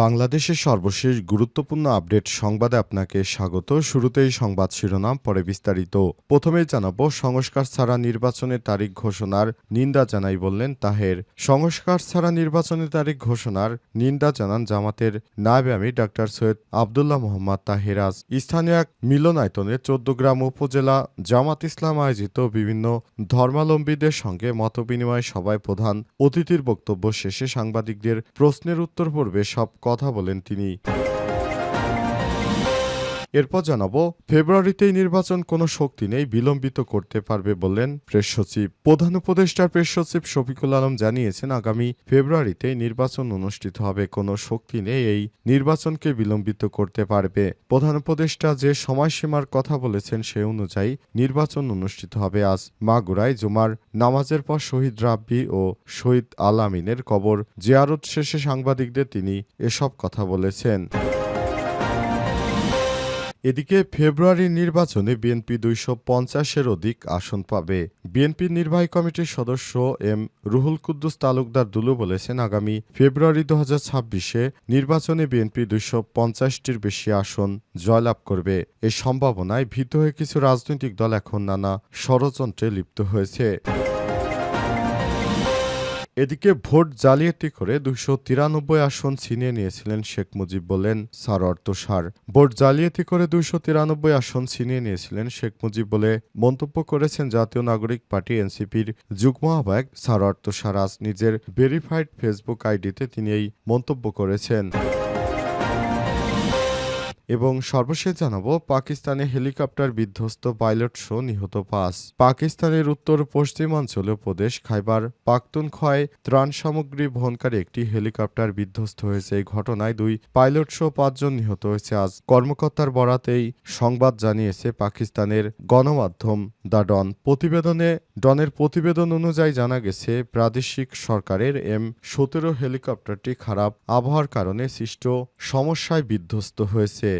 বাংলাদেশের সর্বশেষ গুরুত্বপূর্ণ আপডেট সংবাদে আপনাকে স্বাগত। শুরুতেই সংবাদ শিরোনাম, পরে বিস্তারিত। প্রথমেই জানাব, সংস্কার ছাড়া নির্বাচনের তারিখ ঘোষণার নিন্দা জানাই বললেন তাহের। সংস্কার ছাড়া নির্বাচনের তারিখ ঘোষণার নিন্দা জানান জামাতের নায়েব আমির ডাক্তার সৈয়দ আবদুল্লাহ মোহাম্মদ তাহেরাজ স্থানীয় এক মিলনায়তনে চোদ্দগ্রাম উপজেলা জামাত ইসলাম আয়োজিত বিভিন্ন ধর্মাবলম্বীদের সঙ্গে মতবিনিময় সভায় প্রধান অতিথির বক্তব্য শেষে সাংবাদিকদের প্রশ্নের উত্তর পূর্বে সব কথা বলেন তিনি। এরপর জানাব, ফেব্রুয়ারিতেই নির্বাচন কোনো শক্তি নেই, বিলম্বিত করতে পারবে বললেন প্রেস সচিব। প্রধান উপদেষ্টার প্রেস সচিব শফিকুল আলম জানিয়েছেন, আগামী ফেব্রুয়ারিতেই নির্বাচন অনুষ্ঠিত হবে, কোনো শক্তি নেই, এই নির্বাচনকে বিলম্বিত করতে পারবে। প্রধান উপদেষ্টা যে সময়সীমার কথা বলেছেন সে অনুযায়ী নির্বাচন অনুষ্ঠিত হবে আজ মাগুরায়। জুমার নামাজের পর শহীদ রাব্বি ও শহীদ আল আমিনের কবর। জিয়ারত শেষে সাংবাদিকদের তিনি এসব কথা বলেছেন। এদিকে ফেব্রুয়ারির নির্বাচনে বিএনপি দুইশো পঞ্চাশের অধিক আসন পাবে। বিএনপির নির্বাহী কমিটির সদস্য এম রুহুল কুদ্দুস তালুকদার দুলু বলেছেন, আগামী ফেব্রুয়ারি দু হাজার ছাব্বিশে নির্বাচনে বিএনপি দুইশো পঞ্চাশটির বেশি আসন জয়লাভ করবে। এই সম্ভাবনায় ভীত হয়ে কিছু রাজনৈতিক দল এখন নানা ষড়যন্ত্রে লিপ্ত হয়েছে। এদিকে ভোট জালিয়াতি করে দুশো তিরানব্বই আসন ছিনিয়ে নিয়েছিলেন শেখ মুজিব বলেন সারোয়ার তুষার ভোট জালিয়াতি করে দুশো তিরানব্বই আসন ছিনিয়ে নিয়েছিলেন শেখ মুজিব বলে মন্তব্য করেছেন জাতীয় নাগরিক পার্টি এনসিপির যুগ্ম আহ্বায়ক সার। তুষার আজ নিজের ভেরিফাইড ফেসবুক আইডিতে তিনি এই মন্তব্য করেছেন। এবং সর্বশেষ জানাব, পাকিস্তানে হেলিকপ্টার বিধ্বস্ত পাইলট শো নিহত পাঁচ। পাকিস্তানের উত্তর পশ্চিমাঞ্চলীয় প্রদেশ খাইবার পাখতুনখয় ত্রাণ সামগ্রী বহনকারী একটি হেলিকপ্টার বিধ্বস্ত হয়েছে। এই ঘটনায় দুই পাইলট শো পাঁচজন নিহত হয়েছে। আজ কর্মকর্তার বরাতেই সংবাদ জানিয়েছে পাকিস্তানের গণমাধ্যম দ্য ডন। প্রতিবেদনে, ডনের প্রতিবেদন অনুযায়ী জানা গেছে, প্রাদেশিক সরকারের এম সতেরো হেলিকপ্টারটি খারাপ আবহাওয়ার কারণে সৃষ্ট সমস্যায় বিধ্বস্ত হয়েছে।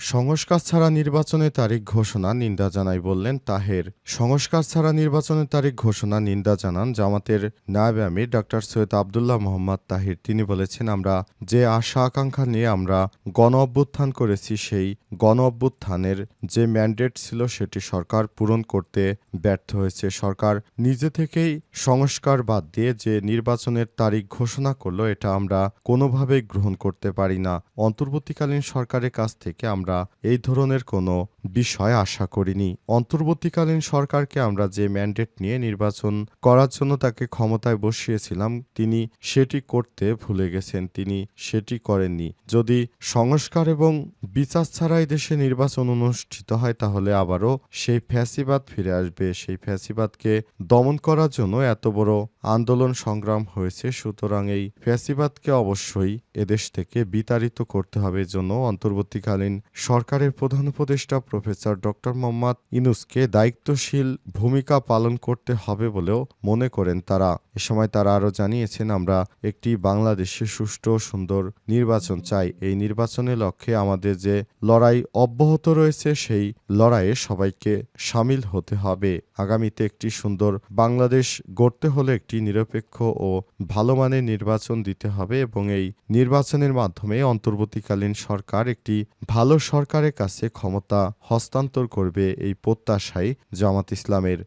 সংস্কার ছাড়া নির্বাচনের তারিখ ঘোষণা নিন্দা জানাই বললেন তাহের। সংস্কার ছাড়া নির্বাচনের তারিখ ঘোষণা নিন্দা জানান জামাতের নায়েব আমির ডক্টর সৈয়দ আবদুল্লাহ মোহাম্মদ তাহির। তিনি বলেছেন, আমরা যে আশা আকাঙ্ক্ষা নিয়ে আমরা গণ অভ্যুত্থান করেছি, সেই গণ অভ্যুত্থানের যে ম্যান্ডেট ছিল সেটি সরকার পূরণ করতে ব্যর্থ হয়েছে। সরকার নিজে থেকেই সংস্কার বাদ দিয়ে যে নির্বাচনের তারিখ ঘোষণা করল, এটা আমরা কোনোভাবেই গ্রহণ করতে পারি না। অন্তর্বর্তীকালীন সরকারের কাছ থেকে আমরা এই ধরনের কোনো বিষয় আশা করিনি। অন্তর্বর্তীকালীন সরকারকে আমরা যে ম্যান্ডেট নিয়ে নির্বাচন করার জন্য তাকে ক্ষমতায় বসিয়েছিলাম, তিনি সেটি করতে ভুলে গেছেন, তিনি সেটি করেননি। যদি সংস্কার এবং বিচার ছাড়াই দেশে নির্বাচন অনুষ্ঠিত হয়, তাহলে আবারও সেই ফ্যাসিবাদ ফিরে আসবে। সেই ফ্যাসিবাদকে দমন করার জন্য এত বড় আন্দোলন সংগ্রাম হয়েছে, সুতরাং এই ফ্যাসিবাদকে অবশ্যই এদেশ থেকে বিতাড়িত করতে হবে। জন্য অন্তর্বর্তীকালীন সরকারের প্রধান উপদেষ্টা প্রফেসর ডক্টর মোহাম্মদ ইনুসকে দায়িত্বশীল ভূমিকা পালন করতে হবে বলেও মনে করেন তারা। এ সময় তারা আরও জানিয়েছেন, আমরা একটি বাংলাদেশে সুষ্ঠু সুন্দর নির্বাচন চাই। এই নির্বাচনের লক্ষ্যে আমাদের যে লড়াই অব্যাহত রয়েছে, সেই লড়াইয়ে সবাইকে সামিল হতে হবে। আগামীতে একটি সুন্দর বাংলাদেশ গড়তে হলে একটি নিরপেক্ষ ও ভালো মানের নির্বাচন দিতে হবে এবং এই নির্বাচনের মাধ্যমে অন্তর্বর্তীকালীন সরকার একটি ভালো সরকারের কাছে ক্ষমতা হস্তান্তর করবে এই প্রত্যাশাই জামাত ইসলামের।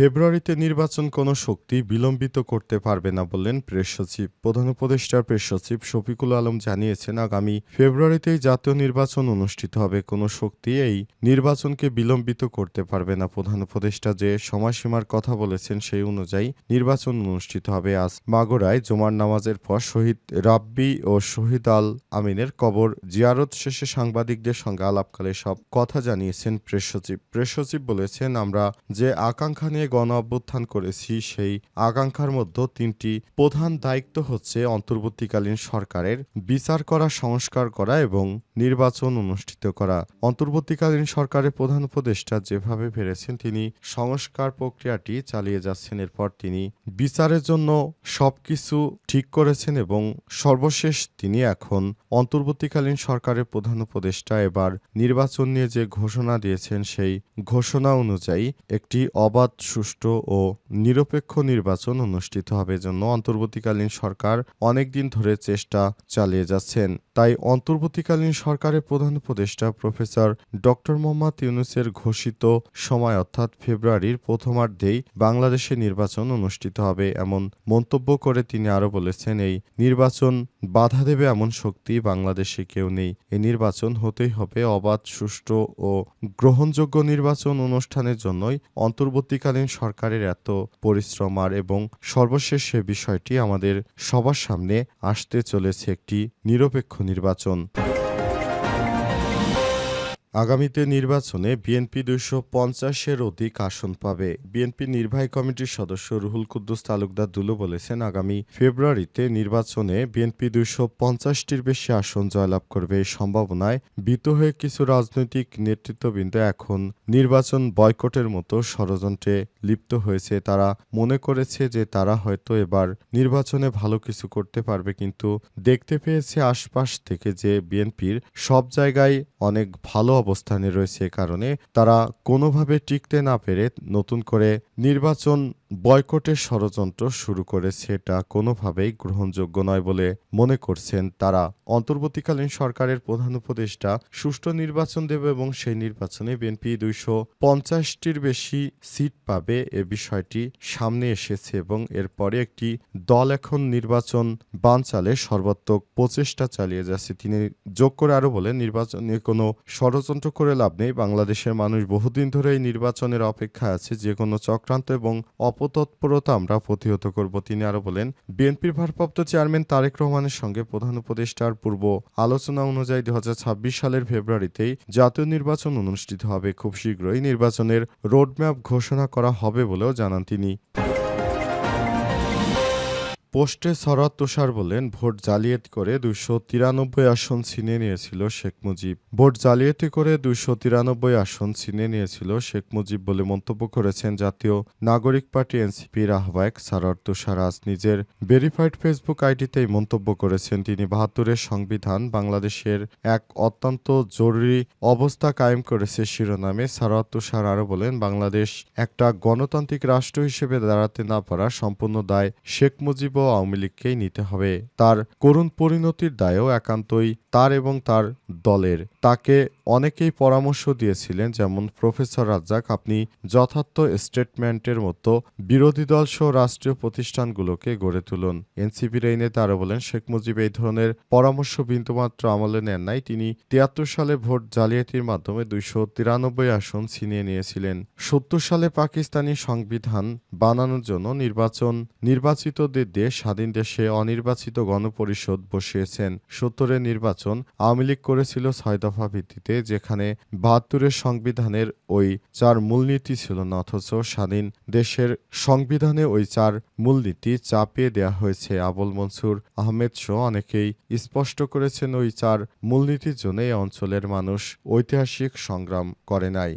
ফেব্রুয়ারিতে নির্বাচন কোনো শক্তি বিলম্বিত করতে পারবে না বললেন প্রেস সচিব। প্রধান উপদেষ্টার প্রেস সচিব শফিকুল আলম জানিয়েছেন, আগামী ফেব্রুয়ারিতেই জাতীয় নির্বাচন অনুষ্ঠিত হবে। কোনো শক্তি এই নির্বাচনকে বিলম্বিত করতে পারবে না। প্রধান উপদেষ্টা যে সময়সীমার কথা বলেছেন সেই অনুযায়ী নির্বাচন অনুষ্ঠিত হবে। আজ মাগুরায় জুমার নামাজের পর শহীদ রাব্বি ও শহীদ আল আমিনের কবর জিয়ারত শেষে সাংবাদিকদের সঙ্গে আলাপকালে সব কথা জানিয়েছেন প্রেস সচিব। প্রেস সচিব বলেছেন, আমরা যে আকাঙ্ক্ষা নিয়ে গণ অভ্যুত্থান করেছি, সেই আকাঙ্ক্ষার মধ্যে তিনটি প্রধান দায়িত্ব হচ্ছে অন্তর্বর্তীকালীন সরকারের বিচার করা, সংস্কার করা এবং নির্বাচন অনুষ্ঠিত করা। অন্তর্বর্তীকালীন সরকারের প্রধান উপদেষ্টা যেভাবে পেরেছেন তিনি সংস্কার প্রক্রিয়াটি চালিয়ে যাচ্ছেন, এরপর তিনি বিচারের জন্য সবকিছু ঠিক করেছেন এবং সর্বশেষ তিনি এখন অন্তর্বর্তীকালীন সরকারের প্রধান উপদেষ্টা। এবার নির্বাচন নিয়ে যে ঘোষণা দিয়েছেন, সেই ঘোষণা অনুযায়ী একটি অবাধ সুষ্ঠু ও নিরপেক্ষ নির্বাচন অনুষ্ঠিত হবে জন্য অন্তর্বর্তীকালীন সরকার অনেকদিন ধরে চেষ্টা চালিয়ে যাচ্ছেন। তাই অন্তর্বর্তীকালীন সরকারের প্রধান উপদেষ্টা প্রফেসর ডক্টর মোহাম্মদ ইউনুসের ঘোষিত সময় অর্থাৎ ফেব্রুয়ারির প্রথমার্ধেই বাংলাদেশে নির্বাচন অনুষ্ঠিত হবে এমন মন্তব্য করে তিনি আরও বলেছেন, এই নির্বাচন বাধা দেবে এমন শক্তি বাংলাদেশে কেউ নেই। এই নির্বাচন হতেই হবে অবাধ, সুষ্ঠু ও গ্রহণযোগ্য নির্বাচন অনুষ্ঠানের জন্যই অন্তর্বর্তীকালীন সরকারের এত পরিশ্রম আর এবং সর্বশেষ সে বিষয়টি আমাদের সবার সামনে আসতে চলেছে একটি নিরপেক্ষ নির্বাচন। আগামীতে নির্বাচনে বিএনপি দুইশো পঞ্চাশের অধিক আসন পাবে। বিএনপি নির্বাহী কমিটির সদস্য রুহুল কুদ্দুস তালুকদার দুলু বলেছেন, আগামী ফেব্রুয়ারিতে নির্বাচনে বিএনপি দুইশো পঞ্চাশটির বেশি আসন জয়লাভ করবে এই সম্ভাবনায় বিত হয়ে কিছু রাজনৈতিক নেতৃত্ববৃন্দ এখন নির্বাচন বয়কটের মতো ষড়যন্ত্রে লিপ্ত হয়েছে। তারা মনে করেছে যে তারা হয়তো এবার নির্বাচনে ভালো কিছু করতে পারবে, কিন্তু দেখতে পেয়েছে আশপাশ থেকে যে বিএনপির সব জায়গায় অনেক ভালো অবস্থানে রয়েছে কারণে তারা কোনোভাবে টিকতে না পেরে নতুন করে নির্বাচন বয়কটের ষড়যন্ত্র শুরু করেছে এটা কোনোভাবেই গ্রহণযোগ্য নয় বলে মনে করছেন তারা। অন্তর্বর্তীকালীন সরকারের প্রধান উপদেষ্টা সুষ্ঠু নির্বাচন দেবে এবং সেই নির্বাচনে বিএনপি দুইশো পঞ্চাশটির বেশি সিট পাবে এ বিষয়টি সামনে এসেছে এবং এরপরে একটি দল এখন নির্বাচন বানচালে সর্বাত্মক প্রচেষ্টা চালিয়ে যাচ্ছে। তিনি যোগ করে আরও বলেন, নির্বাচনে কোনো ষড়যন্ত্র করে লাভ নেই। বাংলাদেশের মানুষ বহুদিন ধরে এই নির্বাচনের অপেক্ষায় আছে, যে কোনো চক্রান্ত এবং অপতৎপরতা আমরা প্রতিহত করব। তিনি আরও বলেন, বিএনপির ভারপ্রাপ্ত চেয়ারম্যান তারেক রহমানের সঙ্গে প্রধান উপদেষ্টার পূর্ব আলোচনা অনুযায়ী দু হাজার ছাব্বিশ সালের ফেব্রুয়ারিতেই জাতীয় নির্বাচন অনুষ্ঠিত হবে। খুব শীঘ্রই নির্বাচনের রোডম্যাপ ঘোষণা করা হবে বলেও জানান তিনি। পোস্টে সরাত তুষার বলেন, ভোট জালিয়াতি করে দুশো তিরানব্বই আসন ছিনে নিয়েছিল শেখ মুজিব। ভোট জালিয়াতি করে দুশো তিরানব্বই আসন ছিনে নিয়েছিল শেখ মুজিব বলে মন্তব্য করেছেন জাতীয় নাগরিক পার্টি এনসিপির আহ্বায়ক সারার তুষার আজ নিজের ভেরিফাইড ফেসবুক আইডিতেই মন্তব্য করেছেন। তিনি বাহাত্তরের সংবিধান বাংলাদেশের এক অত্যন্ত জরুরি অবস্থা কায়েম করেছে শিরোনামে। সারাত তুষার আরও বলেন, বাংলাদেশ একটা গণতান্ত্রিক রাষ্ট্র হিসেবে দাঁড়াতে না পারা সম্পূর্ণ দায় শেখ মুজিব আওয়ামী লীগকেই নিতে হবে। তার করুণ পরিণতির দায়ও একান্তই তার এবং তার দলের। তাকে অনেকেই পরামর্শ দিয়েছিলেন যেমন প্রফেসর রাজ্জাক, আপনি যথার্থ স্টেটমেন্টের মতো বিরোধী দল সহ রাষ্ট্রীয় প্রতিষ্ঠানগুলোকে গড়ে তুলুন। এনসিপির এই নেতা আরও বলেন, শেখ মুজিব এই ধরনের পরামর্শ বিন্দুমাত্র আমলে নেন নাই। তিনি তিয়াত্তর সালে ভোট জালিয়াতির মাধ্যমে দুইশো তিরানব্বই আসন ছিনিয়ে নিয়েছিলেন। সত্তর সালে পাকিস্তানি সংবিধান বানানোর জন্য নির্বাচন, নির্বাচিতদের দিয়ে স্বাধীন দেশে অনির্বাচিত গণপরিষদ বসিয়েছেন। সত্তরের নির্বাচন আওয়ামী লীগ করেছিল ছয় দফা ভিত্তিতে, যেখানে বাহাত্তরের সংবিধানের ওই চার মূলনীতি ছিল না, অথচ স্বাধীন দেশের সংবিধানে ওই চার মূলনীতি চাপিয়ে দেয়া হয়েছে। আবুল মনসুর আহমেদ সহ অনেকেই স্পষ্ট করেছেন ওই চার মূলনীতির জন্য এই অঞ্চলের মানুষ ঐতিহাসিক সংগ্রাম করে নাই।